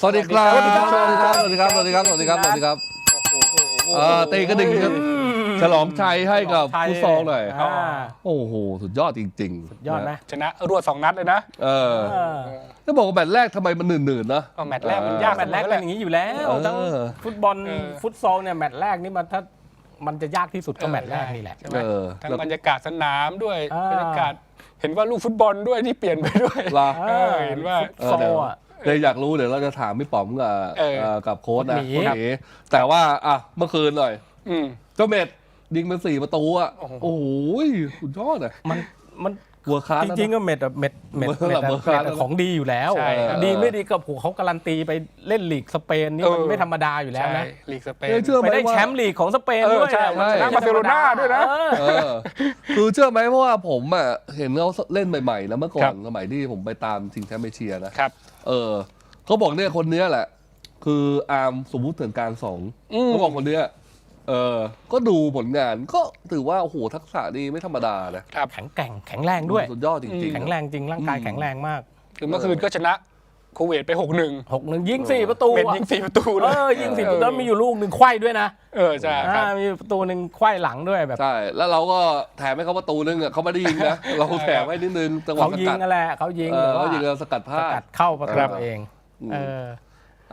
สวัสดีครับ สวัสดีครับ สวัสดีครับ สวัสดีครับ สวัสดีครับ สวัสดีครับสวัสดีครับโอ้โหเออตีกระดิ่งครับฉลองชัยให้กับไทยฟุตซอลหน่อยอ่าโอ้โห สุดยอดจริงๆยอดไหมชนะรวดสองนัดเลยนะเออเออถ้าบอกว่าแมตช์แรกทำไมมันหนืดๆนะ ก็แมตช์แรกมันยากแมตช์แรกเป็นอย่างนี้อยู่แล้วเออ ทั้งฟุตบอลเออ ฟุตซอลเนี่ยแมตช์แรกนี่มันถ้ามันจะยากที่สุดก็แมตช์แรกนี่แหละ ใช่ไหมเออ ทั้งแล้วบรรยากาศสนามด้วยอ่า บรรยากาศเห็นว่าลูกฟุตบอลด้วยที่เปลี่ยนไปด้วย ลา เออเห็นว่า ฟุตเออซอเดี๋ยวลอะ เดี๋ยวอยากรู้เดี๋ยวเราจะถามพี่ป๋อมกับเออ เอ่อกับโค้ชนะหมีโค้ชหมีแต่ว่าอะเมื่อคืนหน่อยอืม เจ้าเม็ดยิงเป็นสี่ประตูอะโอ้โห โอ้โหสุดยอดอะ มันมัน หัวคาร์จริงๆ ก็เม็ดอะเม็ดเม็ดเบอร์เม็ดอะเบอร์เม็ดคาร์อะของดีอยู่แล้ว ใช่ครับ ดีไม่ดีก็ผูเขาการันตีไปเล่นลีกสเปนนี่มันเออไม่ธรรมดาอยู่แล้วใช่นะลีกสเปนเออเชื่อไหไปมได้ว่า แชมป์ลีกของสเปนเออด้วยใช่มันชนะบาร์เซโลนาด้วยนะ เออ เออคือเชื่อไหมเพราะว่าผมอะเห็นเขาเล่นใหม่ๆนะเมื่อก่อครันบ สมัยที่ผมไปตามชิงแชมป์เอเชียนะครับ เออเขาบอกเนี่ยคนเนี้ยแหละ คืออาร์มสมมุติถึงกลางสองอืม เขาบอกคนเนี้ย เออ ก็ดูผลงานก็ถือว่าโอ้โหทักษะนี่ไม่ธรรมดานะครับแข็งแกร่งแข็งแรงด้วย สุดยอดจริงๆแข็งแรงจริงร่างกายแข็งแรงมาก คือเมื่อคืนก็ชนะโคเวตไปหกหนึ่งหกหนึ่งยิงสี่ประตูเป็นอะยิงสี่ประตูเลเอยอยิงสี่ประตูแล้วมีอยู่ลูกหนึ่งไขว้ด้วยนะเออใช่ครัอ่าบมีประตูหนึ่งไขว้หลังด้วยแบบ ใช่แล้วเราก็แถมให้เขาประตูนึงอะเขาไม่ได้ยิงนะ เราแถมให้นิดนึงจังหวะเขาสยิกังดนั่นแหละเขายิงเออแต่ว่าเขายิงแล้วสกัดพสลากัดด เข้าประตูครับ เองอืมเออ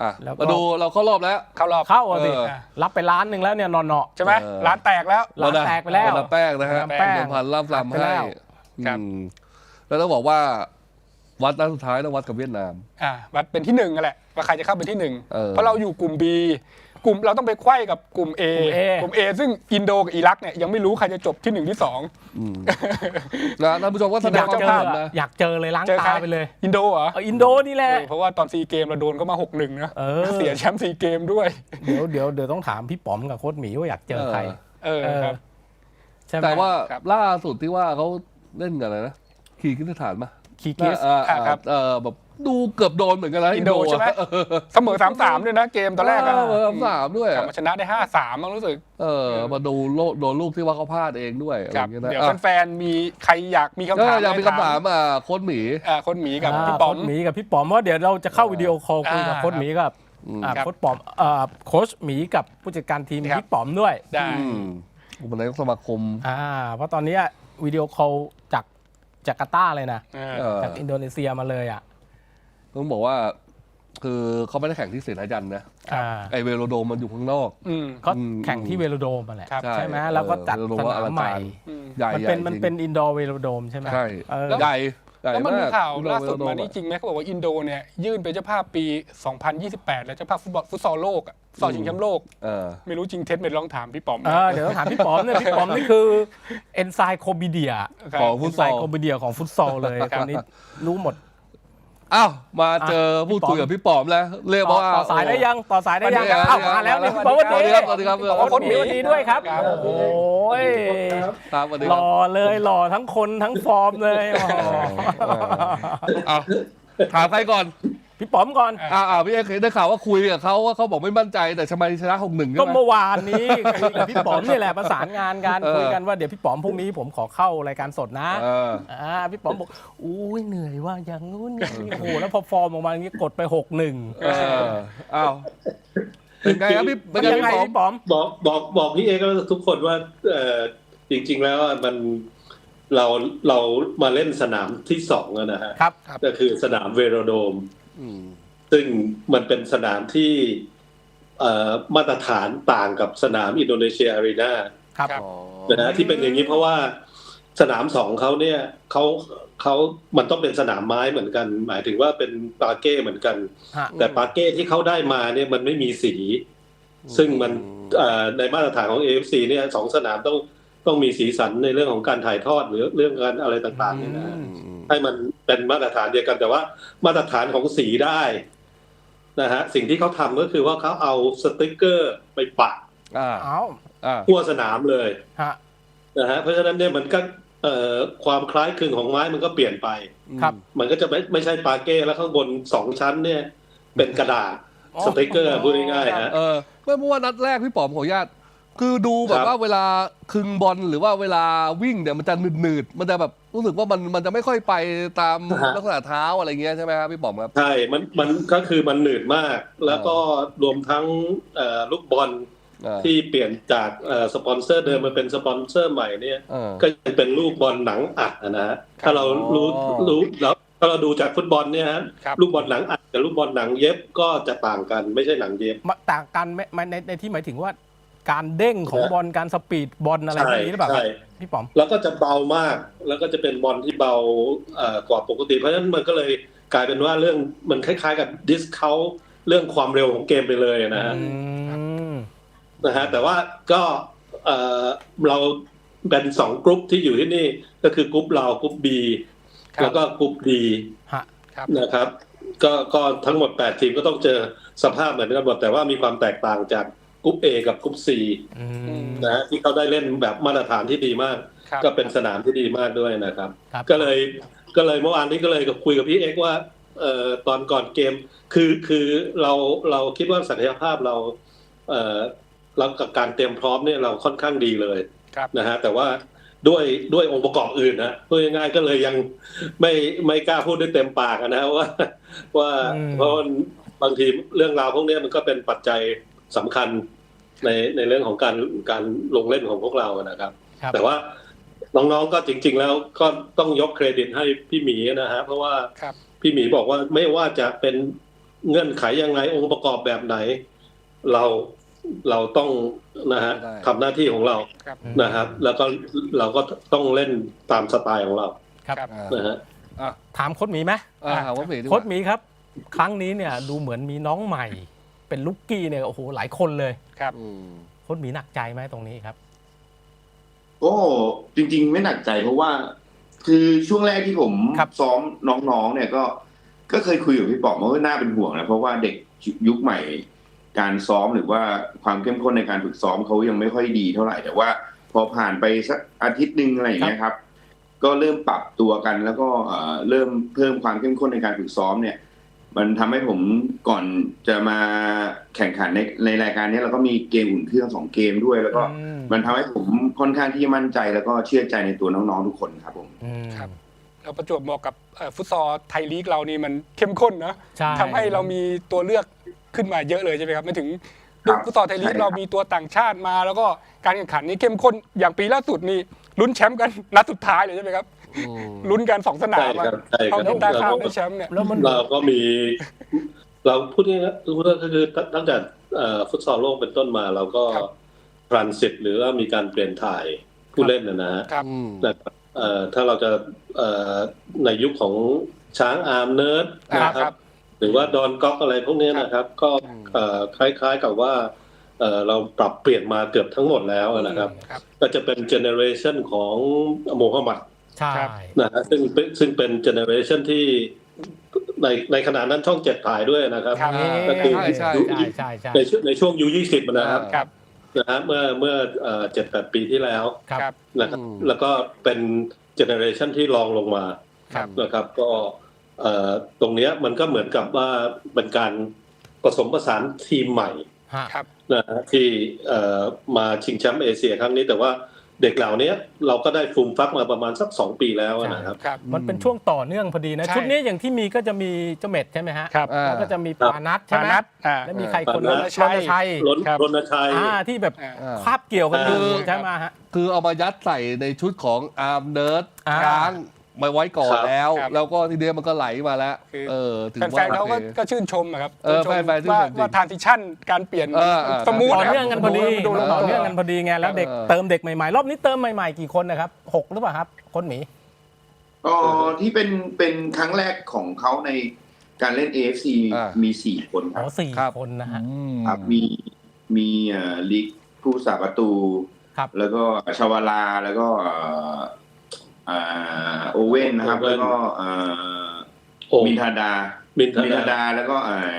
อะแล้วก็ มาดูเราเข้ารอบแล้ว เข้ารอบเข้าอะสิเออ รับไปล้านหนึ่งแล้วเนี่ยนอนเนาะ ใช่ไหมเออ ร้านแตกแล้ว ร้านแตกไปแล้วคนละแป้งนะฮะคนละแป้งเดิมพันล่ำหักไปลำให้แล้วครับ อืมแล้วต้องบอกว่า วัดนัดสุดท้ายต้องวัดกับเวียดนาม อ่าวัดเป็นที่หนึ่งนั่นแหละว่าใครจะเข้าเป็นที่หนึ่งเออ เพราะเราอยู่กลุ่ม B กลุ่มเราต้องไปไขว้กับกลุ่ม A กลุ่ม A กลุ่ม A ซึ่งอินโดกับอิรักเนี่ยยังไม่รู้ใครจะจบที่หนึ่งที่สองอืมนะท่านผู้ชมก็แสดองยากความเจเห็อนนะ อยากเจอเลยล้างเจอใคร ตาไปเลยอินโดเหรอ เอาอินโดนี่แหละเออเพราะว่าตอนซีเกมเราโดนก็มาหกหนึ่งนะเออ เสียแชมป์ซีเกมด้วย เดี๋ยวเดี๋ยวเดี๋ยวต้องถามพี่ป๋อมกับโค้ชหมีว่าอยากเจอใคร เออเออ ครับ ใช่ไหมแต่ว่าครับ ล่าสุดที่ว่าเขาเล่นกันอะไรนะ ขี่ขึ้นฐานมาคีกิสเออเออครับ เออแบบ ดูเกือบโดนเหมือนกันนะอินโดใช่ไหมเออเสมอสามสามด้วยนะเกมตอนแรกอะเออสามสามด้วยกลับอะมาชนะได้ห้าสามมั้งรู้สึก เออมาดูโลโดนลูกที่ว่าเขาพลาดเองด้วยอะไรคอรับย่างเงี้ยนะเดี๋ยวอะแฟนๆมีใครอยากมีคำก็ถามอยากมีให้คำถามอะโค้ชหมีอ่าคนหมีกับอ่าพี่ป๋อมโค้ชหมีกับพี่ป๋อมเพราะเดี๋ยวเราจะเข้าวิดีโอคอลคุยกับอ่าโค้ชหมีกับอืมอ่าครับโค้ชป๋อมเอ่อโค้ชหมีกับผู้จัดการทีมครับพี่ป๋อมด้วยได้อืมอุปนายกสมาคมอ่าเพราะตอนเนี้ยวิดีโอคอลจากจาการ์ตาเลยนะเออเออจากอินโดนีเซียมาเลยอะ ต้องบอกว่า คือเขาไม่ได้แข่งที่เสนายันนะอ่าไอเวโรโดมมันอยู่ข้างนอก อืม เขาอืมแข่งที่เวโรโดมมาแหละ ครับ ใช่ไหมแล้วก็จัดเออสนามใหม่อืมใหญ่มันใหญ่เป็นมันจริงเป็นอินดอร์เวโรโดมใช่ไหมใช่เออใหญ่ใหญ่แล้วมันมามีกข่าวอินโดล่าสุดเวโรโมานี่จริงไหมเขาบอกว่าอินโดเนี่ยยื่นเป็นเจ้าภาพปี 2028 แล้วเจ้าภาพฟุตบอลฟุตซอลโลกอะฟุตซอลชิงแชมป์โลก เออ ไม่รู้จริงเท็จไม่ลองถามพี่ป๋อมเออเดี๋ยวต้องถามพี่ป๋อมเนี่ยพี่ป๋อมนี่คือเอนไซโคบิเดียครับของฟุตซอลเอนไซโคบิเดียของฟุตซอลเลยคนนี้รู้หมด อ้าวมาเจออะพูดคุยกับพี่ป๋อมแล้ว เรียกต่อว่าต่อสายได้ยังต่อสายได้ยังสวัสดีครับอ้าวมาแล้วนี่พี่ป๋อมวันนี้สวัสดีครับสวัสดีครับบอกว่าคนหมีวันนี้ด้วยครับครับโอ้โหตามสวัสดีหครัล่บอเลยหล่อทั้งคนทั้งฟอร์มเลยโอ้โหเอาถามใครก่อน พี่ป๋อมก่อน อ่าอ่าพี่เอกเคยได้ข่าวว่าคุยกับเขาว่าเขาบอกไม่มั่นใจแต่ทำไมชนะหกหนึ่งใช่ก็ไหม เมื่อวานนี้คุยกับพี่ป๋อมนี่แหละประสานงานกันเออ คุยกันว่าเดี๋ยวพี่ป๋อมพรุ่งนี้ผมขอเข้ารายการสดนะเออ อ่าพี่ป๋อมบอกอุ้ยเหนื่อยว่าอย่างนู้นอย่างนี้โอ้โหแล้วพอฟอร์มออกมาอย่างนี้กดไปหกหนึ่งเอออ้าวเป็นไงครับพี่เป็นไงยังไงพี่ป๋อมพี่ป๋อม บอกบอกบอกพี่เอกแล้วทุกคนว่าเออจริง ๆ แล้วมันเราเรามาเล่นสนามที่สองอะนะฮะครับ ก็คือสนามเวโรโดมอืม ซึ่งมันเป็นสนามที่เอ่อมาตรฐานต่างกับสนามอินโดนีเซียอารีนาครับครับอ๋อนะฮะที่เป็นอย่างนี้เพราะว่าสนามสองเขาเนี่ยเขาเขามันต้องเป็นสนามไม้เหมือนกัน หมายถึงว่าเป็นปาเก้เหมือนกันฮะแต่ปาเก้ที่เขาได้มาเนี่ยมันไม่มีสี ซึ่งมันเอ่อในมาตรฐานของ AFC เนี่ยสองสนามต้องต้องมีสีสันในเรื่องของการถ่ายทอดหรือเรื่องการอะไรต่างๆเนี่ยนะอืมอืมให้มัน เป็นมาตรฐานเดียวกันแต่ว่ามาตรฐานของสีได้นะฮะสิ่งที่เขาทำก็คือว่าเขาเอาสติกเกอร์ไปปักอ่าเอ้าอ่าทั่วสนามเลยฮะนะฮะเพราะฉะนั้นเนี่ยมันก็เอ่อความคล้ายคลึงของไม้มันก็เปลี่ยนไปครับ มันก็จะไม่ไม่ใช่ปาเก้แล้วข้างบนสองชั้นเนี่ย เป็นกระดาษสติกเกอร์พูดง่ายๆฮะเออไม่เพราะว่านัดแรกพี่ป๋อมขออนุญาตคือดูแบบครับว่าเวลาคึงบอลหรือว่าเวลาวิ่งเนี่ยมันจะหนืดๆมันจะแบบ รู้สึกว่ามันมันจะไม่ค่อยไปตามฮะลักษณะเท้าอะไรเงี้ยใช่ไหมครับพี่ป๋อมครับใช่ มันมันก็คือมันหนืดมาก แล้วก็รวมทั้งเอ่อลูกบอลอ่าที่เปลี่ยนจากเอ่อสปอนเซอร์เดิมมาเป็นสปอนเซอร์ใหม่เนี่ยเออก็ยังเป็นลูกบอลหนังอัดอะนะฮะถ้าเรารู้อ๋อรู้แล้วถ้าเราดูจากฟุตบอลเนี่ยฮะครับลูกบอลหนังอัดกับลูกบอลหนังเย็บก็จะต่างกันไม่ใช่หนังเย็บมาต่างกันไหมในในในที่หมายถึงว่าการเด้งของใช่บอลการสปีดบอลอะไรพวกนี้หรือเปล่าครับใช่ พี่ป๋อม แล้วก็จะเบามาก แล้วก็จะเป็นบอลที่เบาเอ่อกว่าปกติ เพราะฉะนั้นมันก็เลยกลายเป็นว่าเรื่องมันคล้าย ๆ กับดิสเขาเรื่องความเร็วของเกมไปเลยนะฮะอืมนะฮะแต่ว่าก็เอ่อเราเป็นสองกรุ๊ปที่อยู่ที่นี่ ก็คือกรุ๊ปเรากรุ๊ป B ครับแล้วก็กรุ๊ป D ฮะครับนะครับก็ก็ทั้งหมด 8 ทีมก็ต้องเจอสภาพเหมือนกันหมดแต่ว่ามีความแตกต่างจาก กรุ๊ป A กับกรุ๊ป C อืมนะฮะที่เขาได้เล่นแบบมาตรฐานที่ดีมากครับก็เป็นสนามที่ดีมากด้วยนะครับครับ ก็เลยก็เลยเมื่อวานนี้ก็เลยกับคุยกับพี่เอ็กซ์ว่าเอ่อตอนก่อนเกม คือคือเราเราคิดว่าศักยภาพเราเอ่อเรากับการเตรียมพร้อมเนี่ยเราค่อนข้างดีเลยครับนะฮะแต่ว่าด้วยด้วยองค์ประกอบอื่นนะพูดง่ายๆก็เลยยังไม่ไม่กล้าพูดได้เต็มปากอะนะว่าว่าอืมเพราะมันบางทีเรื่องราวพวกเนี้ยมันก็เป็นปัจจัย สำคัญในในเรื่องของการการลงเล่นของพวกเราอะนะครับครับ แต่ว่าน้องๆก็จริง ๆ แล้วก็ต้องยกเครดิตให้พี่หมีนะฮะเพราะว่าครับพี่หมีบอกว่าไม่ว่าจะเป็นเงื่อนไขยังไงองค์ประกอบแบบไหน เราเราต้องนะฮะได้ทำหน้าที่ของเราครับนะครับ แล้วก็เราก็ต้องเล่นตามสไตล์ของเราครับครับอ่านะฮะอะถามโค้ชหมีไหมอ่าถามว่าเมย์ดีกโค้ชว่าหมีครับ ครั้งนี้เนี่ยดูเหมือนมีน้องใหม่ เป็นลูกกี้เนี่ยโอ้โหหลายคนเลยครับอืมโค้ชหมีหนักใจไหมตรงนี้ครับก็จริง ๆ ไม่หนักใจเพราะว่า คือช่วงแรกที่ผมครับซ้อมน้องๆเนี่ยก็ก็เคยคุยกับพี่ป๋อมว่าน่าเป็นห่วงนะเพราะว่าเด็กยุคใหม่ การซ้อมหรือว่าความเข้มข้นในการฝึกซ้อมเขายังไม่ค่อยดีเท่าไหร่แต่ว่า พอผ่านไปสักอาทิตย์หนึ่งอะไรอย่างเงี้ยครับ ก็เริ่มปรับตัวกันแล้วก็เอ่อเริ่มเพิ่มความเข้มข้นในการฝึกซ้อมเนี่ย มันทำให้ผมก่อนจะมาแข่งขันในในรายการนี้เราก็มีเกมอุ่นเครื่องสองเกมด้วย แล้วก็อืมมันทำให้ผมค่อนข้างที่จะมั่นใจแล้วก็เชื่อใจในตัวน้องๆทุกคนครับผมอืมครับเราประจวบเหมาะกับเอ่อฟุตซอลไทยลีกเรานี่มันเข้มข้นนะใช่ทำให้เรามีตัวเลือกขึ้นมาเยอะเลยใช่ไหมครับไม่ถึงครับฟุตซอลไทยลีกใช่ครับเรามีตัวต่างชาติมา แล้วก็การแข่งขันนี่เข้มข้นอย่างปีล่าสุดนี่ลุ้นแชมป์กันนัดสุดท้ายเลยใช่ไหมครับอืม ลุ้นกันสองสนามใช่ครับใช่ครับเขาทีมตาข้ามได้แชมป์เนี่ยแล้วมันเราก็มี เราพูดง่ายๆพูดก็คือตั้งแต่เอ่อฟุตซอลโลกเป็นต้นมาเราก็ครับทรานสิตหรือว่ามีการเปลี่ยนถ่ายผู้เล่นนะนะฮะครับ อืม นะครับเอ่อถ้าเราจะเอ่อในยุคของช้างอาร์มเนิร์ดครับนะคครัรับ บ หรือว่าดอนก๊อกอะไรพวกนี้นะครับ ก็เอ่อคล้ายๆกับว่าเอ่อเราปรับเปลี่ยนมาเกือบทั้งหมดแล้วนะครับ ครับ ก็จะเป็นเจเนอเรชันของโมฮัมหมัด ใช่ครับนะฮะซึ่งเป็นซึ่งเป็นเจเนอเรชันที่ในในขณะนั้นช่องเจ็ดถ่ายด้วยนะครับครับก็คือใช่ใช่ใช่ใช่ใช่ในช่วงในช่วงยูยี่สิบนะครับครับนะฮะเมื่อเมื่อเจ็ดแปดปีที่แล้วครับครับนะครับอืมแล้วก็เป็นเจเนอเรชันที่รองลงมาครับนะครับ ก็เอ่อตรงเนี้ยมันก็เหมือนกับว่าเป็นการผสมผสานทีมใหม่ฮะครับนะฮะที่เอ่อมาชิงแชมป์เอเชียครั้งนี้แต่ว่า เด็กเหล่านี้เราก็ได้ฟูมฟักมาประมาณสักสองปีแล้วนะครับ ครับมันเป็นช่วงต่อเนื่องพอดีนะ ใช่ ชุดนี้อย่างที่มีก็จะมีเจ้าเม็ดใช่ไหมฮะครับอ่าแล้วก็จะมีครับปานัทใช่ปาไหมนัทอ่า แล้วมีใครคนปานัทรณชัยชัยรนครับ รณชัย อ่าที่แบบอ่าอ่าคาบเกี่ยวกันอยู่อ่าใช่ไหมฮะ คือเอามายัดใส่ในชุดของอาร์มเนิร์ดอ่า ช้าง มาไว้ก่อนครับแล้ว ครับ แล้วก็ทีเดียวมันก็ไหลมาแล้ว คือเออถึงแฟว่านๆเขาก็โอค ก็ชื่นชมอะครับเออชื่ชมแฟนๆชื่นชมว่าจริงว่าทานซิชั่นการเปลี่ยนเออเออ สมูทต่อครับเนื่องกันพอดีดูแล้วต่อเนื่องกันพอดีไงแล้วเด็กเออ เติมเด็กใหม่ๆ รอบนี้เติมใหม่ๆ กี่คนนะครับหกหรือเปล่าครับ คนหมี ก็ที่เป็นเป็นครั้งแรกของเขาในการเล่น AFC อ่ามี มีสี่คนคอ๋รัอบ สี่ครับ คนนะฮะ อืม ครับมีมีเอ่อลิกผู้สาประตู ครับ แล้วก็ชาวลาแล้วก็เอ่อเอ่อ โอเว่นนะครับโอเว่แล้วนก็เอ่อโอมมินทาดามินทมินทาดาดาแล้วก็เอ่อ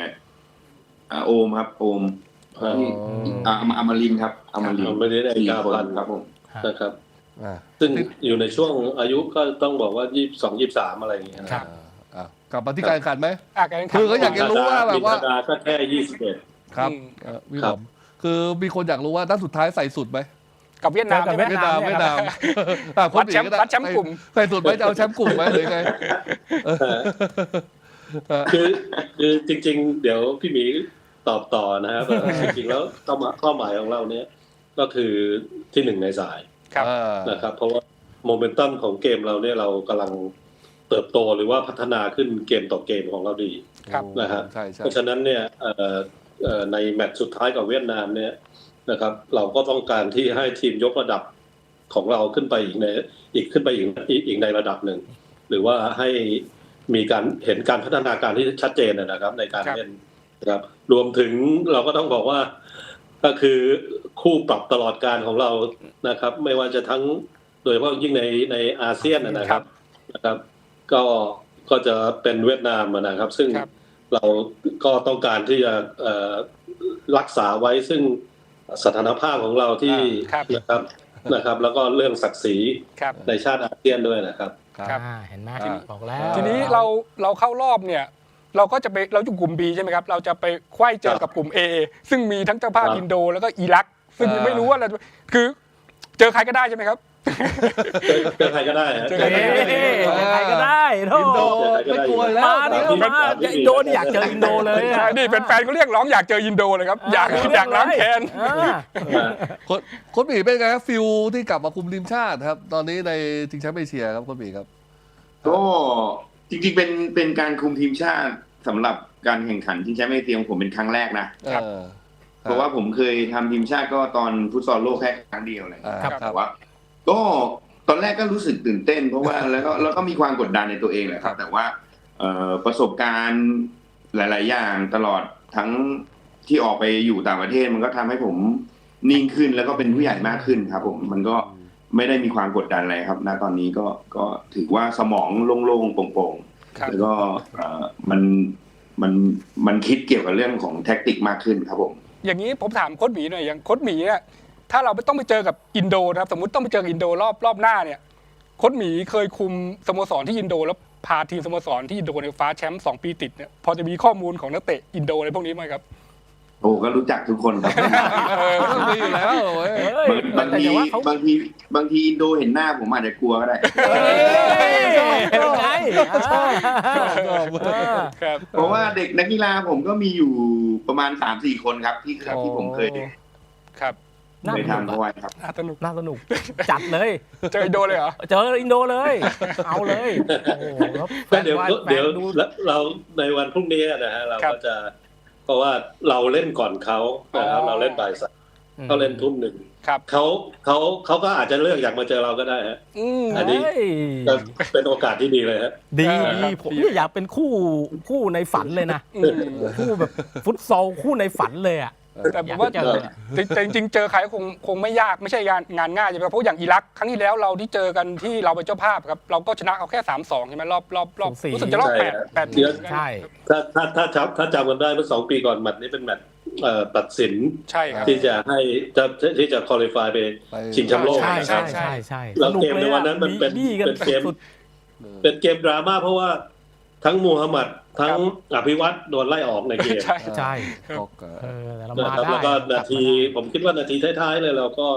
เอ่อโอมครับ โอมอ๋อที่อามาอามารินครับอามารินอามารินไอ้สี่กาคนพันครับผมนะครับอ่าซึ่งอยู่ในช่วงอายุก็ต้องบอกว่ายี่สองยี่สามอะไรอย่างเงี้ยนะครับอ่ากลับมาที่การแข่งขันไหมอะการแข่งขันคือเขาอยากจะรู้ว่าแบบว่ามินทดาก็แค่ยี่สิบเอ็ดครับอืมเอ่อพี่ครัผบมคือมีคนอยากรู้ว่านัดสุดท้ายใส่สุดไหม กับเวียดนามเจอกับใช่ไหม เวีเวียยดดนามเวียดนามอะคนหนีก็ได้วัดแชมป์กลุ่ม ใส่สุดไหมจะเอาแชมป์กลุ่มไหมหรือไงคือคือจริง ๆ เดี๋ยวพี่หมีตอบต่อนะครับว่าจริงๆแล้วเข้ามาข้อหมายของเราเนี่ยก็คือที่หนึ่งในสายครับ อ่า นะครับ เพราะว่าโมเมนตัมของเกมเราเนี่ยเรากำลังเติบโตหรือว่าพัฒนาขึ้นเกมต่อเกมของเราดี ครับ นะฮะ ใช่ใช่เพราะฉะนั้นเนี่ยเอ่อเอ่อในแมตช์สุดท้ายกับเวียดนามเนี่ย นะครับ เราก็ต้องการที่ให้ทีมยกระดับของเราขึ้นไปอีกในอีกขึ้นไปอีกอีกอีกในระดับหนึ่ง หรือว่าให้มีการเห็นการพัฒนาการที่ชัดเจนนะครับ ในการครับเล่นนะครับ รวมถึงเราก็ต้องบอกว่าก็คือคู่ปรับตลอดการของเรานะครับ ไม่ว่าจะทั้งโดยเฉพาะยิ่งในในอาเซียนนะครับนะครับ ก็ก็จะเป็นเวียดนามนะครับ ซึ่งครับเราก็ต้องการที่จะเอ่อรักษาไว้ซึ่ง สถานภาพของเราที่ครับนะครับนะครับ แล้วก็เรื่องศักดิ์ศรีครับในชาติอาเซียนด้วยนะครับครับอ่าเห็นไหมทีนี้บอกแล้ว ทีนี้เราเราเข้ารอบเนี่ย เราก็จะไปเราอยู่กลุ่ม B ใช่ไหมครับ เราจะไปไขว้เจอกับกลุ่ม A ซึ่งมีทั้งเจ้าภาพครับอินโด แล้วก็อิรัก ซึ่งยังไม่รู้ว่าเราจะคือเจอใครก็ได้ใช่ไหมครับ เจอเจอใครก็ได้ฮะเจอใครเอ้ก็ได้ยใครก็ได้โธ่อินโดไม่กลัวแล้ว มาดิก็มาอินโดนี่อยากเจออินโดเลยอะ ใช่นี่แฟนๆก็เรียกร้องอยากเจออินโดเลยครับ อยากอยากล้างแค้นอ่า โค้ชโค้ชหมีเป็นไงครับฟิลที่กลับมาคุมทีมชาติครับ ตอนนี้ในชิงแชมป์เอเชียครับโค้ชหมีครับ ก็จริงๆ เป็นเป็นการคุมทีมชาติสำหรับการแข่งขันที่แชมป์เอเชียของผมเป็นครั้งแรกนะเออเพราะว่าผมเคยทำทีมชาติก็ตอนฟุตซอลโลกแค่ครั้งเดียวอะไรอย่างเลยอ่าครับ แต่ว่า ก็ตอนแรกก็รู้สึกตื่นเต้น เพราะว่าแล้วก็แล้วก็มีความกดดันในตัวเองแหละครับ แต่ว่าเอ่อประสบการณ์หลาย ๆ อย่างตลอดทั้งที่ออกไปอยู่ต่างประเทศมันก็ทำให้ผมนิ่งขึ้นแล้วก็เป็นผู้ใหญ่มากขึ้นครับ ผมมันก็ไม่ได้มีความกดดันอะไรครับณตอนนี้ก็ก็ถือว่าสมองโล่งๆโปร่งครับๆแล้วก็เอ่อมันมันมันคิดเกี่ยวกับเรื่องของแท็กติกมากขึ้นครับผม อย่างนี้ผมถามโค้ชหมีหน่อยอย่างโค้ชหมีเนี่ย ถ้าเราต้องไปเจอกับอินโดนะครับสมมติต้องไปเจอกับอินโดรอบรอบหน้าเนี่ยโค้ชหมีเคยคุมสโมสรที่อินโดแล้วพาทีมสโมสรที่อินโดในยฟ้าแชมป์สองปีติดเนี่ยพอจะมีข้อมูลของนักเตะอินโดอะไรพวกนี้ไหมครับโอ้ก็รู้จักทุกคนครับเออต้องมีอยู่แล้วเว้ยเฮ้ยบางแต่ทีอย่าว่าเขาบางทีบางทีอินโดเห็นหน้าผมอาจจะกลัวก็ได้เฮ้ยเป็นไงอ่าอ่าครับเพราะว่าเด็กนักกีฬาผมก็มีอยู่ประมาณสามสี่คนครับ ที่เคยโอ้ที่ผมเคยครับ น่าเคยสนุกทำเอาไว้ครับ น่าสนุก น่าสนุก จัดเลย เจออินโดเลยเหรอ เจออินโดเลย เอาเลยโอ้โหแล้วแฟก็นเดี๋ยวบอลแฟเดี๋ยวนดูเราในวันพรุ่งนี้นะฮะเราครับก็จะ เพราะว่าเราเล่นก่อนเขานะครับอ๋อ เราเล่นบ่ายสามเขาเล่นทุ่มหนึ่งครับ เขาเขาเขาก็อาจจะเลือกอยากมาเจอเราก็ได้ฮะ อืม อันนี้เฮ้ยก็เป็นโอกาสที่ดีเลยฮะ ดีเออดีผมเนี่ยอยากเป็นคู่คู่ในฝันเลยนะ อืมคู่แบบฟุตซอลคู่ในฝันเลยอะ แต่ผมว่าอยากเจอแต่แต่จริงๆเจอใครก็คงคงไม่ยากไม่ใช่งานงานง่ายใช่ไหมครับเพราะอย่างอิรักครั้งที่แล้วเราที่เจอกันที่เราเป็นเจ้าภาพครับเราก็ชนะเอาแค่สามสองใช่ไหมรอบรอบรอบสูสี รู้สึกจะรอบแปดใช่แปดทีมใช่ถ้าถ้าถ้าจำถ้าจำกันได้เมื่อสองปีก่อนแมตช์นี้เป็นแมตช์เอ่อตัดสินใช่ครับ ที่จะให้จะที่จะคุริฟายไปไปชิงแชมป์โลกใช่ นะคใช่รับใช่ใช่แล้วสนุกเกมเลในยวันอะนั้นมันเป็นบี้กันเป็นเกม สุด เป็นเกมดราม่าเพราะว่า ทั้งมูฮัมหมัดทั้งอภิวัตรโดนไล่ออกในเกมใช่ใช่ก็เกิดเออแต่เรานะมาครับได้แล้วก็นาทีผมคิดว่านาทีท้ายๆเลยเราก็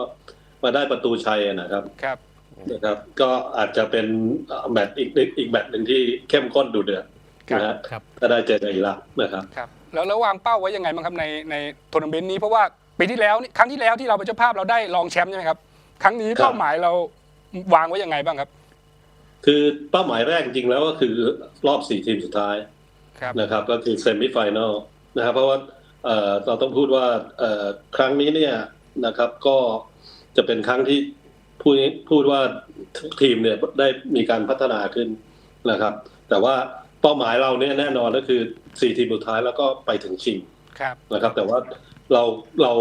มาได้ประตูชัยนะครับครับ นะครับ ก็อาจจะเป็นแมตช์อีกอีกแมตช์หนึ่งที่เข้มข้นดูเดือดนะฮะครับ ถ้าได้เจอกันอีกแล้วนะครับ ครับ แล้วแล้ววางเป้าไว้ยังไงบ้างครับในในทัวร์นาเมนต์นี้เพราะว่าปีที่แล้วนี่ครั้งที่แล้วที่เราเป็นเจ้าภาพเราได้รองแชมป์ใช่ไหมครับ ครั้งนี้ครับ เป้าหมายเราวางไว้ยังไงบ้างครับ คือเป้าหมายแรกจริงๆแล้วก็คือรอบสี่ทีมสุดท้ายครับนะครับ ก็คือเซมิไฟแนลนะครับ เพราะว่าเอ่อเราต้องพูดว่าเอ่อครั้งนี้เนี่ยนะครับ ก็จะเป็นครั้งที่พูดพูดว่าทุกทีมเนี่ยได้มีการพัฒนาขึ้นนะครับ แต่ว่าเป้าหมายเราเนี่ยแน่นอนก็คือสี่ทีมสุดท้ายแล้วก็ไปถึงชิงครับนะครับ แต่ว่าเราเรา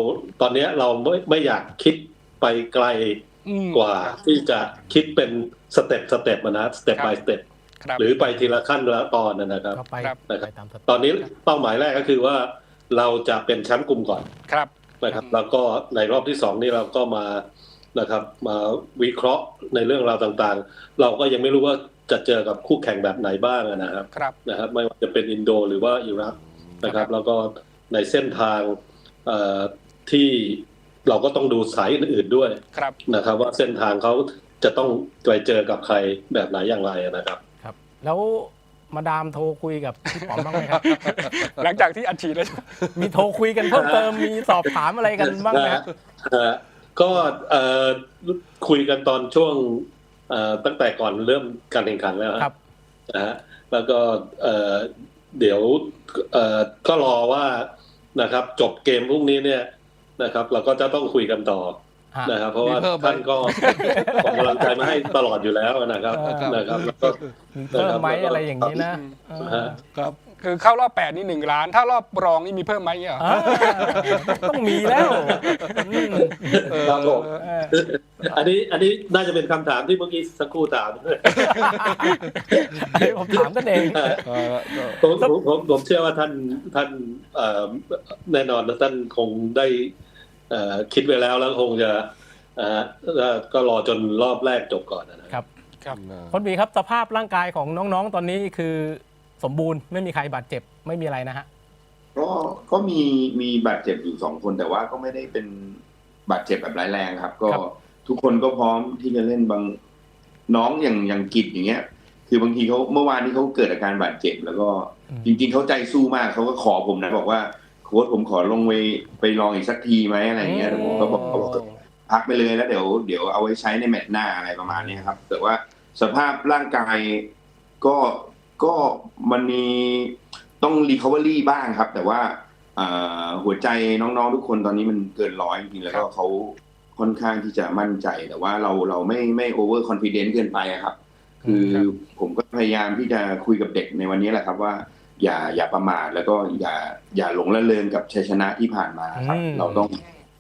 ตอนเนี้ยเราไม่ไม่อยากคิดไปไกลอืม กว่าที่จะคิดเป็นสเต็ปสเต็ปนะสเต็ปครับบายสเต็ปครับหรือไปทีละขั้นละตอนนะครับก็ไปครับไปตามสเต็ปตอนนี้เป้าหมายแรกก็คือว่า เราจะเป็นแชมป์กลุ่มก่อนครับนะครับ แล้วก็ในรอบที่สองนี่เราก็มานะครับ มาวิเคราะห์ในเรื่องราวต่างๆ เราก็ยังไม่รู้ว่าจะเจอกับคู่แข่งแบบไหนบ้างนะครับครับนะครับ ไม่ว่าจะเป็นอินโดหรือว่าอิรักนะคครัรับบแล้วก็ในเส้นทางเอ่อที่ เราก็ต้องดูสายอื่นๆด้วยครับนะครับ ว่าเส้นทางเขาจะต้องไปเจอกับใครแบบไหนอย่างไรนะครับ ครับ แล้วมาดามโทรคุยกับพี่ป๋อมบ้างไหมครับ หลังจากที่อัดฉีดแล้ว มีโทรคุยกันเพิ่มเติมมีสอบถามอะไรกันบ้างไหมฮะเอ่อก็เอ่อคุยกันตอนช่วงเอ่อตั้งแต่ก่อนเริ่มการแข่งขันแล้วฮะครับนะฮะแล้วก็เอ่อเดี๋ยวเอ่อก็รอว่านะครับ จบเกมพรุ่งนี้เนี่ย นะครับ เราก็จะต้องคุยกันต่อฮะนะครับ เพราะว่ามีเพิ่มไหมท่านก็ส่งกำลังใจมาให้ตลอดอยู่แล้วนะครับเออนะครับแล้วก็มีเพิ่มไหมอะไรอย่างนี้นะเออฮะครับคือเข้ารอบแปดนี่หนึ่งล้าน ถ้ารอบรองนี่มีเพิ่มไหมเนี่ยเหรออ่าต้องมีแล้วอืมครับผมเอออันนี้อันนี้น่าจะเป็นคำถามที่เมื่อกี้สักครู่ถามอันนี้ผมถามกันเองเออก็ผมผมผมผมเชื่อว่าท่านท่านเอ่อแน่นอนนะท่านคงได้เอ่อ คิดไว้แล้วแล้วคงจะเอ่อก็รอจนรอบแรกจบก่อนนะครับครับคนบีครับสภาพร่างกายของน้องๆตอนนี้คือสมบูรณ์ไม่มีใครบาดเจ็บไม่มีอะไรนะฮะก็ก็มีมีบาดเจ็บอยู่สองคนแต่ว่าก็ไม่ได้เป็นบาดเจ็บแบบร้ายแรงครับ ก็ครับทุกคนก็พร้อมที่จะเล่นบางน้องอย่างอย่างกิจอย่างเงี้ย คือบางทีเขาเมื่อวานนี้เขาเกิดอาการบาดเจ็บ แล้วก็จริง ๆเขาใจสู้มากเขาก็ขอผมนะบอกว่า โค้ชผมขอลงไปไปลองอีกสักทีไหมอะไรอย่างเงี้ยแต่ผมก็บอกเขาบอกพักไปเลยแล้วเดี๋ยวเดี๋ยวเอาไว้ใช้ในแมตช์หน้าอะไรประมาณเนี้ยครับ แต่ว่าสภาพร่างกายก็ก็มันมีต้องรีคา v อรี่บ้างครับ แต่ว่าอ่าหัวใจน้องๆทุกคนตอนนี้มันเกินร้อยจริงๆแล้วก็เขาค่อนข้างที่จะมั่นใจ แต่ว่าเราเราไม่ไม่โอเวอร์คอนฟ dence เกินไปอะครับ คือผมก็พยายามที่จะคุยกับเด็กในวันนี้แหละครับว่า อย่าอย่าประมาทแล้วก็อย่าอย่าหลงละเลงกับชัยชนะที่ผ่านมาครับอืมเราต้อง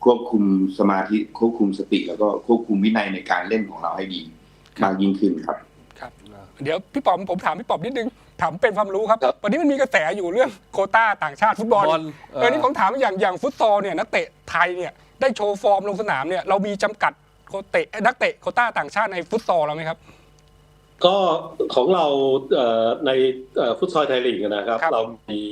ควบคุมสมาธิควบคุมสติ แล้วก็ควบคุมวินัยในการเล่นของเราให้ดีมากยิ่งขึ้นครับครับเดี๋ยวพี่ป๋อมผมถามพี่ป๋อมนิดนึงถามเป็นความรู้ครับครับวันนี้มันมีกระแสอยู่เรื่องโควต้าต่างชาติฟุตบอลบอลเออนี่ผมถามอย่างอย่างฟุตซอลเนี่ยนักเตะไทยเนี่ยได้โชว์ฟอร์มลงสนามเนี่ยเรามีจำกัดโควเตะนักเตะโควต้าต่างชาติในฟุตซอลเราไหมครับ ก็ของเราเอ่อในเอ่อฟุตซอลไทยลีกนะครับครับเรามี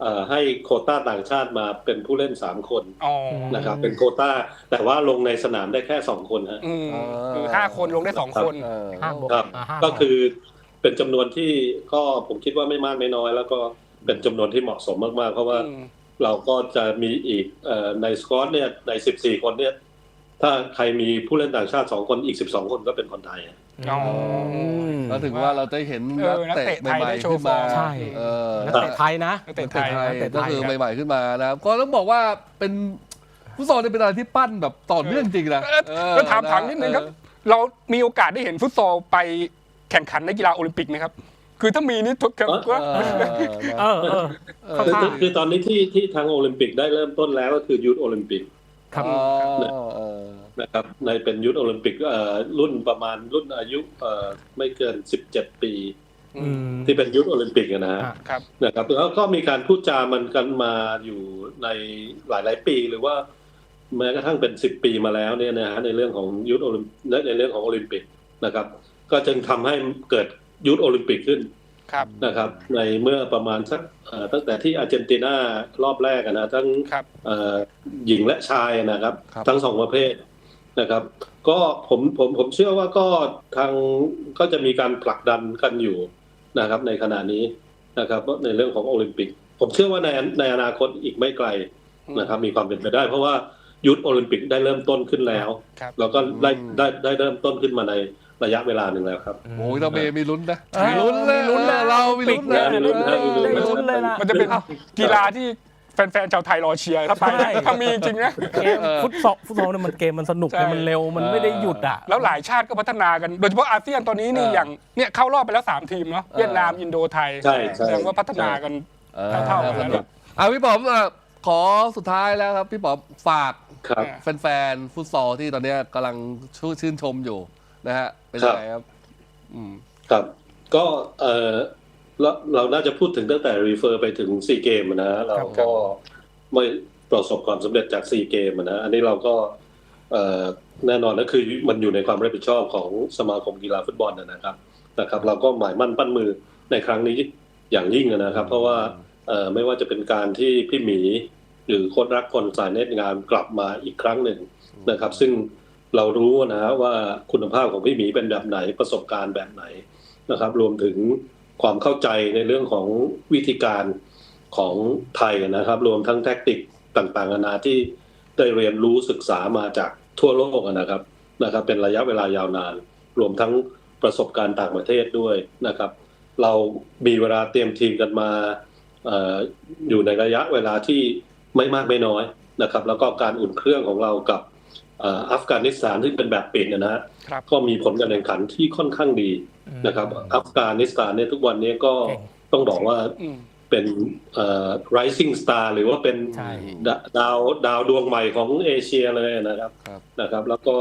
เอ่อให้โควต้าต่างชาติมาเป็นผู้เล่นสามคนอ๋อนะครับ เป็นโควต้าแต่ว่าลงในสนามได้แค่สองคนฮะอืมอ่าคือห้าคนลงได้สองคนเออห้าบวกครับอ่าห้าก็คือเป็นจำนวนที่ก็ผมคิดว่าไม่มากไม่น้อย แล้วก็เป็นจำนวนที่เหมาะสมมากๆ เพราะว่าอืมเราก็จะมีอีกเอ่อในสกอตเนี่ยใน14คนเนี่ย ถ้าใครมีผู้เล่นต่างชาติ2คนอีก12คนก็เป็นคนไทย อ๋อมแล้วถึงว่าเราจะเห็นเอนัอกนักเตะเตะใหไทยม่ได้ๆโชว์ขึ้นมาฟอร์มใช่ เออนักเตะไทยนะนักเตะนักเตะไทยนักเตะไทยก็คือครับใหม่ๆขึ้นมานะครับก็ต้องบอกว่าเป็นฟุตซอลเนี่ยเป็นอะไรที่ปั้นแบบต่อเนื่องจริงนะเออเออแล้วถามถามนิดนึงครับ เออเรามีโอกาสได้เห็นฟุตซอลไปแข่งขันในกีฬาโอลิมปิกไหมครับ คือถ้ามีนี่ทุกครั้งก็ เออนะเออเออ เออเข้าคือท่าคือคือตอนนี้ที่ที่ทางโอลิมปิกได้เริ่มต้นแล้วก็คือยูทโอลิมปิก ครับ อ๋อเออ นะครับในเป็นยูทโอลิมปิกเอ่อรุ่นประมาณรุ่นอายุเอ่อไม่เกิน 17 ปีอืมที่เป็นยูทโอลิมปิกอะนะฮะอะครับนะครับ แล้วก็มีการพูดจามันกันมาอยู่ในหลายหลายๆปีหรือว่า แม้กระทั่งเป็นสิบปีมาแล้วเนี่ยนะฮะในเรื่องของยุทธโอลิมในในเรื่องของโอลิมปิกนะครับ ก็จึงทำให้เกิดยุทธโอลิมปิกขึ้นครับนะครับ ในเมื่อประมาณสักเอ่อตั้งแต่ที่อาร์เจนตินารอบแรกอะนะทั้งครับเอ่อหญิงและชายนะครับครับ ทั้งสองประเภท นะครับ ก็ผมผมผมเชื่อว่าก็ทางก็จะมีการผลักดันกันอยู่นะครับ ในขณะนี้นะครับในเรื่องของโอลิมปิก ผมเชื่อว่าในในอนาคตอีกไม่ไกลนะครับ มีความเป็นไปได้ เพราะว่ายุทธโอลิมปิกได้เริ่มต้นขึ้นแล้วครับแล้วก็ได้ได้ได้เริ่มต้นขึ้นมาในระยะเวลาหนึ่งแล้วครับโอ้ยเราเมย์มีลุ้นนะเออมีลุ้นเลยมีลุ้นนะเรามีลุ้นนะมีลุ้นนะมีลุ้นได้ลุ้นเลยนะมันจะเป็นกีฬาที่ แฟนๆชาวไทยรอเชียร์ถ้าไปใช่ ถ้ามีจริงนะ เกมฟุตซอลฟุตซอลเนี่ยมันเกมมันสนุกใช่ เนี่ยมันเร็วมันไม่ได้หยุดอะ แล้วหลายชาติก็พัฒนากัน โดยเฉพาะอาเซียนตอนนี้นี่เออออย่างเนี่ยเข้ารอบไปแล้ว 3 ทีมเนาะ เออ เวียดนาม อินโดไทยใช่ใช่ แสดงว่าพัฒนากัน เออเท่าๆกันแล้วอะพี่ป๋อมอะขอสุดท้ายแล้วครับพี่ป๋อมฝาก ครับ แฟนๆฟุตซอลที่ตอนเนี้ยกำลังชื่นชมอยู่นะฮะเป็นยังไงครับ อืม ครับ ก็เออ เราเราน่าจะพูดถึงตั้งแต่รีเฟอร์ไปถึงซีเกมนะฮะเราก็ไม่ประสบความสำเร็จจากซีเกมนะอันนี้เราก็เอ่อแน่นอนก็คือมันอยู่ในความรับผิดชอบของสมาคมกีฬาฟุตบอลนะครับนะครับ เราก็หมายมั่นปั้นมือในครั้งนี้อย่างยิ่งนะครับ เพราะว่าเอ่อไม่ว่าจะเป็นการที่พี่หมี หรือโค้ชรักคนสายเน็ตงานกลับมาอีกครั้งหนึ่งนะครับ ซึ่งเรารู้นะฮะว่าคุณภาพของพี่หมีเป็นแบบไหนประสบการณ์แบบไหนนะครับ รวมถึง ความเข้าใจในเรื่องของวิธีการของไทยนะครับ รวมทั้งแท็กติกต่างๆนานาที่ได้เรียนรู้ศึกษามาจากทั่วโลกนะครับนะครับ เป็นระยะเวลายาวนาน รวมทั้งประสบการณ์ต่างประเทศด้วยนะครับ เรามีเวลาเตรียมทีมกันมาออยู่ในระยะเวลาที่ไม่มากไม่น้อยนะครับ แล้วก็การอุ่นเครื่องของเรากับ อ่ออัฟกานิสถานที่เป็นแบบปิดนะฮะครับก็มีผลการแข่งขันที่ค่อนข้างดีนะครับ อัฟกานิสถานเนี่ยทุกวันนี้ก็เก่งต้องบอกว่าอืมเป็นเอ่อ rising star หรือว่าเป็นใช่ดาดาวดาวดวงใหม่ของเอเชียเลยนะครับครับนะครับ แล้วก็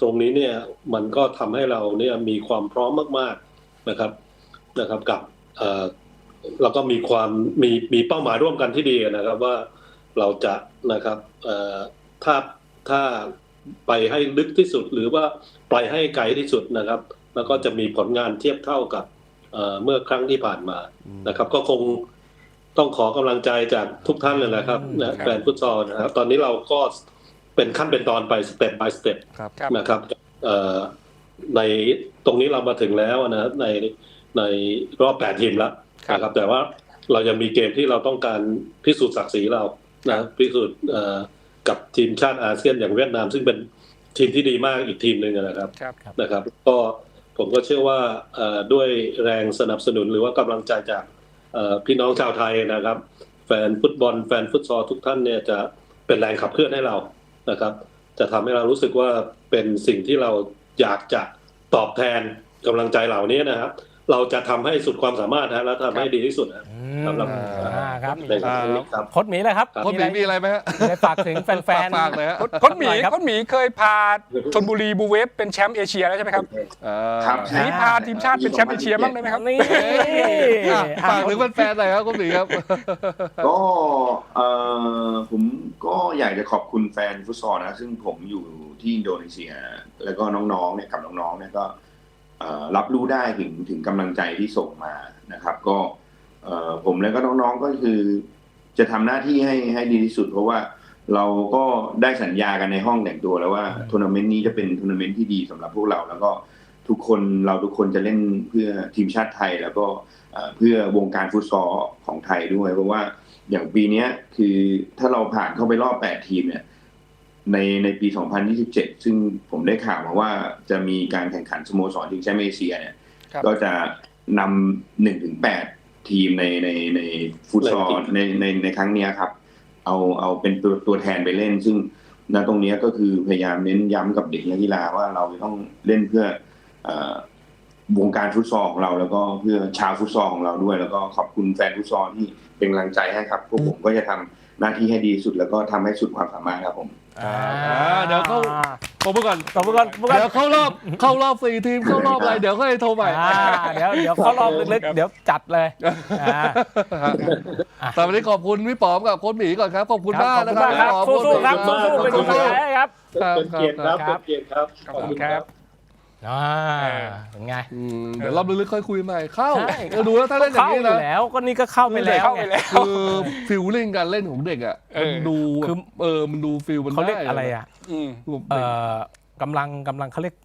ตรงนี้เนี่ยมันก็ทำให้เราเนี่ยมีความพร้อมมาก ๆนะครับนะครับกับเอ่อเราก็มีความมีมีเป้าหมายร่วมกันที่ดีนะครับว่าเราจะนะครับเอ่อถ้าถ้า ไปให้ลึกที่สุดหรือว่าไปให้ไกลที่สุดนะครับ แล้วก็จะมีผลงานเทียบเท่ากับเอ่อเมื่อครั้งที่ผ่านมานะครับ ก็คงต้องขอกำลังใจจากทุกท่านเลยนะครับนะแฟนฟุตซอลนะครับ ตอนนี้เราก็เป็นขั้นเป็นตอนไปสเต็ป by สเต็ปครับครับนะครับเอ่อในตรงนี้เรามาถึงแล้วนะในในรอบแปดทีมแล้วครับนะครับ แต่ว่าเรายังมีเกมที่เราต้องการพิสูจน์ศักดิ์ศรีเรานะพิสูจน์เอ่อ กับทีมชาติอาเซียนอย่างเวียดนาม ซึ่งเป็นทีมที่ดีมากอีกทีมหนึ่งนะครับครับนะครับ ก็ผมก็เชื่อว่าเอ่อด้วยแรงสนับสนุนหรือว่ากำลังใจจากเอ่อพี่น้องชาวไทยนะครับ แฟนฟุตบอล แฟนฟุตซอลทุกท่านเนี่ยจะเป็นแรงขับเคลื่อนให้เรานะครับ จะทำให้เรารู้สึกว่าเป็นสิ่งที่เราอยากจะตอบแทนกำลังใจเหล่านี้นะครับ เราจะทำให้สุดความสามารถนะและทำให้ดีที่สุดนะอืมสำหรับอ่าครับในครั้งนี้ครับโค้ดหมีเลยครับคนหมีมีอะไรไหมฮะมีอะไรฝากถึงแฟนๆฝากเลยฮะโค้ชหมีหน่อยครับโค้ชหมีเคยพาชนบุรีบูเวฟเป็นแชมป์เอเชียแล้วใช่ไหมครับอ่าครับทีนี้พาทีมชาติเป็นแชมป์เอเชียบ้างได้ไหมครับนี่อะฝากถึงแฟนๆหน่อยครับคุณหมีครับก็เออผมก็อยากจะขอบคุณแฟนฟุตซอลนะซึ่งผมอยู่ที่อินโดนีเซีย แล้วก็น้องๆเนี่ยกับน้องๆเนี่ยก็เอ่อ รับรู้ได้ถึงถึงกำลังใจที่ส่งมานะครับ ก็ผมแล้วก็น้องๆก็คือ จะทำหน้าที่ให้ให้ดีที่สุด เพราะว่าเราก็ได้สัญญากันในห้องแต่งตัวแล้วว่าทัวร์นาเมนต์นี้จะเป็นทัวร์นาเมนต์ที่ดีสำหรับพวกเรา แล้วก็ทุกคนเราทุกคนจะเล่นเพื่อทีมชาติไทย แล้วก็เพื่อวงการฟุตซอลของไทยด้วย เพราะว่าอย่างปีนี้คือถ้าเราผ่านเข้าไปรอบ 8 ทีมเนี่ย ในในปี 2027 ซึ่งผมได้ข่าวมาว่าจะมีการแข่งขันสโมสรชิงแชมป์เอเชียเนี่ยครับก็จะนำหนึ่งถึงแปดทีมในในในฟุตซอลในในในครั้งเนี้ยครับ เอาเอาเป็นตัวตัวแทนไปเล่น ซึ่งณตรงเนี้ยก็คือพยายามเน้นย้ำกับเด็กนักกีฬาว่าเราต้องเล่นเพื่อเอ่อวงการฟุตซอลของเราแล้วก็เพื่อชาวฟุตซอลของเราด้วย แล้วก็ขอบคุณแฟนฟุตซอลที่เป็นกำลังใจให้ครับพวกผมก็จะทำหน้าที่ให้ดีที่สุดแล้วก็ทำให้สุดความสามารถครับผม อ่าเดี๋ยวเขาผมไปก่อนตบมือก่อนตบมือก่อนเดี๋ยวเข้ารอบเข้ารอบสี่ทีมเข้ารอบอะไรเดี๋ยวค่อยโทรใหม่อ่าเดี๋ยวเดี๋ยวเข้ารอบลึกๆเดี๋ยวจัดเลยอ่า แต่วันนี้ขอบคุณพี่ป๋อมกับโค้ชหมีก่อนครับ ขอบคุณมากขอบนะคุณครัมากครับบสู้ๆครับขอบสู้ๆณเป็นมากกำลังใจให้ครับครับ เป็นเกียรติครับครัเป็บนเกียรติครับ ขอบคุณครับ อ่าเป็นไง อืมเดี๋ยวรอบลึกๆค่อยคุยใหม่เข้าใช่ เออดูแล้วถ้าเล่นอย่างเข้านี้อยู่นะแล้วก็นี่ก็เข้าไปแล้วเข้าไปไง แล้ว คือฟิลลิ่งการเล่นของเด็กอะเออ มันดูคือ เออมันดูฟิลมันเขาเรียกด้อะไรอะอืมคือผมเอ่อกำลังกำลังเขาเรียก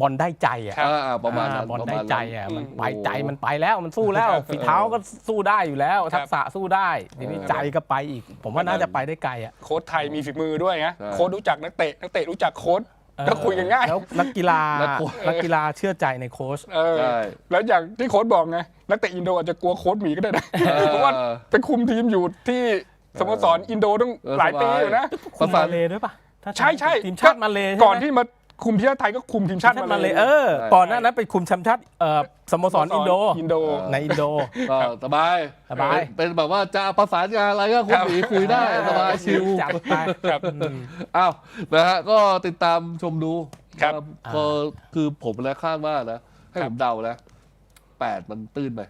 บอลได้ใจอะครับอ่าประมาณนั้นอ่บอลประได้มาณใจนั้น อะมันอืมไปใจมันไปแล้วมันสู้แล้วฝีเท้าก็สู้ได้อยู่แล้วครับทักษะสู้ได้ทีนี้เออใจก็ไปอีก ผมว่าน่าจะไปได้ไกลอะ โค้ชไทยมีฝีมือด้วยนะใช่ โค้ชรู้จักนักเตะนักเตะรู้จักโค้ช ก็คุยกันง่าย แล้วนักกีฬานักโค้ช นักกีฬาเชื่อใจในโค้ชเออใช่ แล้วอย่างที่โค้ชบอกไงนักเตะอินโดอาจจะกลัวโค้ชหมีก็ได้นะเพราะว่าไปคุมทีมอยู่ที่สโมสรอินโดต้องเออหลายปีสบายอยู่นะคุมภาษา มาเลด้วยป่ะถ้าใช่ใช่ทีมชาติมาเลใช่ไหม ก่อนที่มา คุมทีมชาติไทยก็คุมทีมทีชามติชาติมามาเลเลยเออใช่ก่อนหน้านั้นไปคุมแชมป์ชาติเอ่อสโมสรอินโดอินโด ในอินโด ก็สบายสบาย เป็นเป็นแบบว่าจะประสานงานอะไรก็คุณหมีคุยได้สบายชิลจัดไป ครับอืมอ้าวนะฮะก็ติดตามชมดูครับนะก็คือผมและคาดว่านะ ให้ผมเดานะแปดมันตื้นไป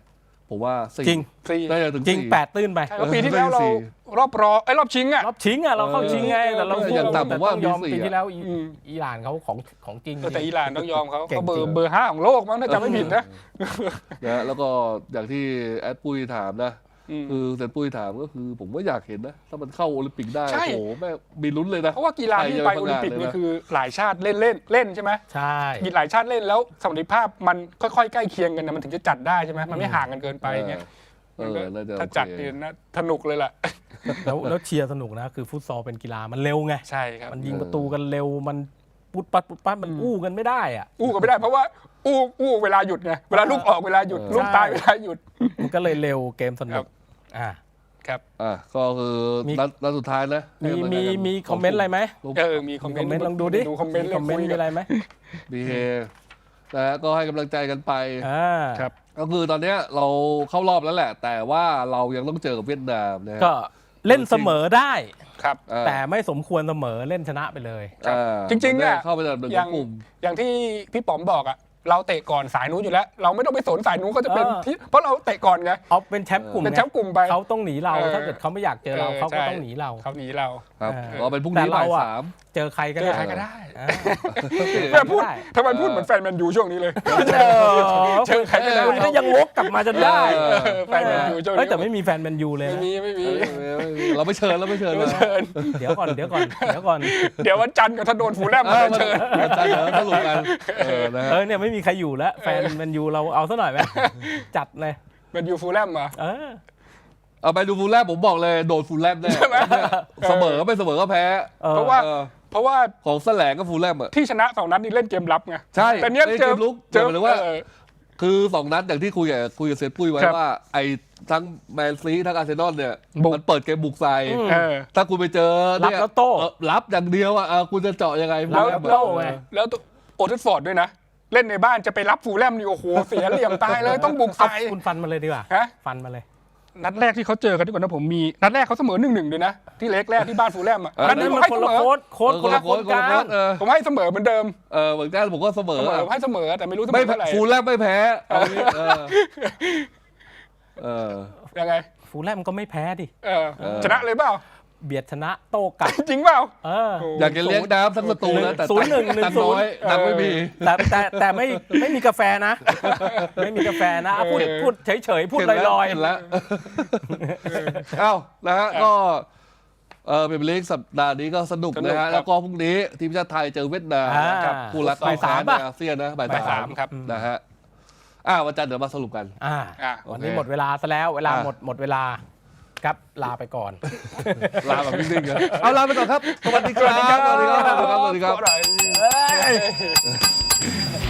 ผมว่าสี่จริง สี่น่าจะถึงจริงสี่ แปดตื้นไป ใช่เพราะปีที่แล้วเราสี่ รอบรองไอ้ยรอบชิงอะ รอบชิงอะเราเข้าชิงไงแต่เราเออสู้อย่างต่ำผมว่าแต่ต้องยอมมีสี่ปีอะ ที่แล้วอิอืม อิหร่านเขาของของจริง เออแต่อิหร่านต้องยอมเขาเก่งเขาเบอจริร์ง เบอร์ห้าของโลกมั้งถ้าจำไม่ผิดนะ นะฮะแล้วก็อย่างที่แอดปุ้ยถามนะอืม คือเซนปุ้ยถามก็คือ ผมก็อยากเห็นนะ ถ้ามันเข้าโอลิมปิกได้ใช่ โอ้โหแม่งมีลุ้นเลยนะ เพราะว่ากีฬาที่ไปโอลิมปิกเนี่ยคือหลายชาติเล่นเล่นเล่นใช่ไหมใช่กีหลายชาติเล่นแล้วสมรรถภาพมันค่อยๆใกล้เคียงกันนะมันถึงจะจัดได้ใช่ไหมมันไม่ห่างกันเกินไปไงเออน่าจะถ้าโอเคจัดเนี่ยนะสนุกเลยล่ะ แล้วแล้วเชียร์สนุกนะ คือฟุตซอลเป็นกีฬามันเร็วไง ใช่ครับ มันยิงประตูกันเร็ว มันปุ๊ดปัดปุ๊ดปัดมันอู้กันไม่ได้อะ อู้ก็ไม่ได้เพราะว่า อู้อู้เวลาหยุดไงเวลาลูกออกเวลาหยุดเออลูกตายเวลาหยุด มันก็เลยเร็วเกมสคนุรักบอ่าครับอะก็คือมีนัดนัดสุดท้ายนะมีให้กำลังใจมีกันมีคอมเมนต์อะไรไหมลูกเออมีคอมมีเมคนอมต์เมนต์ลองดูดิดูคอมเมนต์เลยคอมเมนต์คุยมีกันอะไรไหมบีเฮนะฮะก็ให้กำลังใจกันไปอ่าครับก็คือตอนเนี้ยเราเข้ารอบแล้วแหละ แต่ว่าเรายังต้องเจอกับเวียดนามนะฮะก็เล่นเสมอได้ครับอ่าแต่ไม่สมควรเสมอเล่นชนะไปเลยครับอ่าจริงๆเนี่ยเข้าไปในอันดับหนึ่งอขย่าองงกลุ่มอย่างที่พี่ป๋อมบอกอะ เราเตะก่อนสายนู้นอยู่แล้ว เราไม่ต้องไปสนสายนู้นเขาจะเป็นเออ ที่เพราะเราเตะก่อนไงเอาเป็นแชมป์กลุ่มเป็นไงแชมป์กลุ่มไป เขาต้องหนีเราเออถ้าเกิดเขาไม่อยากเจอเราเออเขาก็ใช่ ต้องหนีเรา เขาหนีเราครับเออก็เป็นพรุ่งแต่นี้เราบ่ายอะสาม เจอใครก็เจได้อใครก็ได้อ่าแม่พูดได้ทำไมพูดเหมือนแฟนแมนยูช่วงนี้เลยเออเจอใครก็ได้คุณก็ยังวกกลับมาจนได้เออเออแฟนแมนยูช่วงเอ้ยนี้แต่ไม่มีแฟนแมนยูเลยไม่นะมีไม่มีเราไม่เชิญเราไม่เชิญไม่นะเชิญเดี๋ยวก่อนเดี๋ยวก่อนเดี๋ยวก่อนเดี๋ยววันจันทร์กับถ้าโดนฟูลแลมเอมาอมันเชิญอาจารย์เดี๋ยวสรุปกันเออนะฮะ เออเนี่ยไม่มีใครอยู่แล้ว แฟนแมนยูเราเอาซะหน่อยไหมจัดเลยแมนยูฟูลแลมมาเออเอาไปดูฟูลแลมผมบอกเลยโดนฟูลแลมแน่ใช่ไหมเนี่ยเสมอไม่เสมอก็แพ้ออเพราะว่าออเพราะว่าของแสลงก็ฟูลแลมอะที่ชนะสองนัดนี่เล่นเกมรับไงใช่แต่เนี้ยเล่นเจอเกมลุกเจอหมายถึงว่าเออคือสองนัดอย่างที่คุยกับคุยกับเซนปุ้ยไว้ครับว่า ไอ้ทั้งแมนซีทั้งอาร์เซนอลเนี่ยบุกมันเปิดเกมบุกใส่อืมเออถ้าคุณไปเจอเนี่ยรับแล้วโต้เออรับอย่างเดียวอะเออคุณจะเจาะยังไงรับฟูลแล้วมอะโต้ไงแล้วตัวโอทัฟฟอร์ดด้วยนะ เล่นในบ้านจะไปรับฟูลแลมนี่โอ้โหเสียเหลี่ยมตายเลยต้องบุกเอาใส่ คุณฟันมาเลยดีกว่าฮะ ฟันมาเลย นัดแรกที่เขาเจอกันดีกว่านะผมมีนัดแรกเขาเสมอหนึ่งหนึ่งด้วยนะที่เล็กแรกที่บ้านฟูลแลมอะเออ นัดนั่นี้นผมมันให้คนเสละมอโค้ดโค้ดเออคนละคคนนละกคนลาละงเออผมให้เสมอเหมือนเดิมเออเหมือนกันผมก็เสมเสอมออะผมให้เสมอแต่ไม่รู้เสมไม่อเท่าไหร่ฟูลแลมไม่แพ้เอางี้เออเออ ยังไงฟูลแลมก็ไม่แพ้ดิเออเออ ชนะเลยเปล่า เบียดชนะโต้กลับจริงเปล่า เออโอ้อยากจะเลี้ยงน้ำทั้งประตูนะแต่ศูนย์หนึ่งหนึ่งตังค์ศูนย์ น้อยตังค์ไม่มี แต่แต่แต่ไม่ไม่มีกาแฟนะ ไม่มีกาแฟนะอะพูดเออ พูดเฉยเฉยๆพูดเห็นลอยแล้วลอยเห็นแล้วเอ้านะฮะก็เออเป็นลีกสัปดาห์นี้ก็สนุกสนุกนะฮะครับแล้วก็พรุ่งนี้ทีมชาติไทยเจอเวียดนามอ่า ครับคู่รักบ่ายสามในป่ะอาเซียนนะบ่ายบ่ายสาสามมครับ นะฮะอ่าวันจันทร์เดี๋ยวมาสรุปกัน อ่า อะ วันนี้โอเคหมดเวลาซะแล้วเวลาอะ หมดหมดเวลา ครับลาไปก่อน ลาแบบนิ่งๆกันเอาลาไปก่อนครับ สวัสดีครับ สวัสดีครับ สวัสดีครับ สวัสดีครับสวัสดีครับ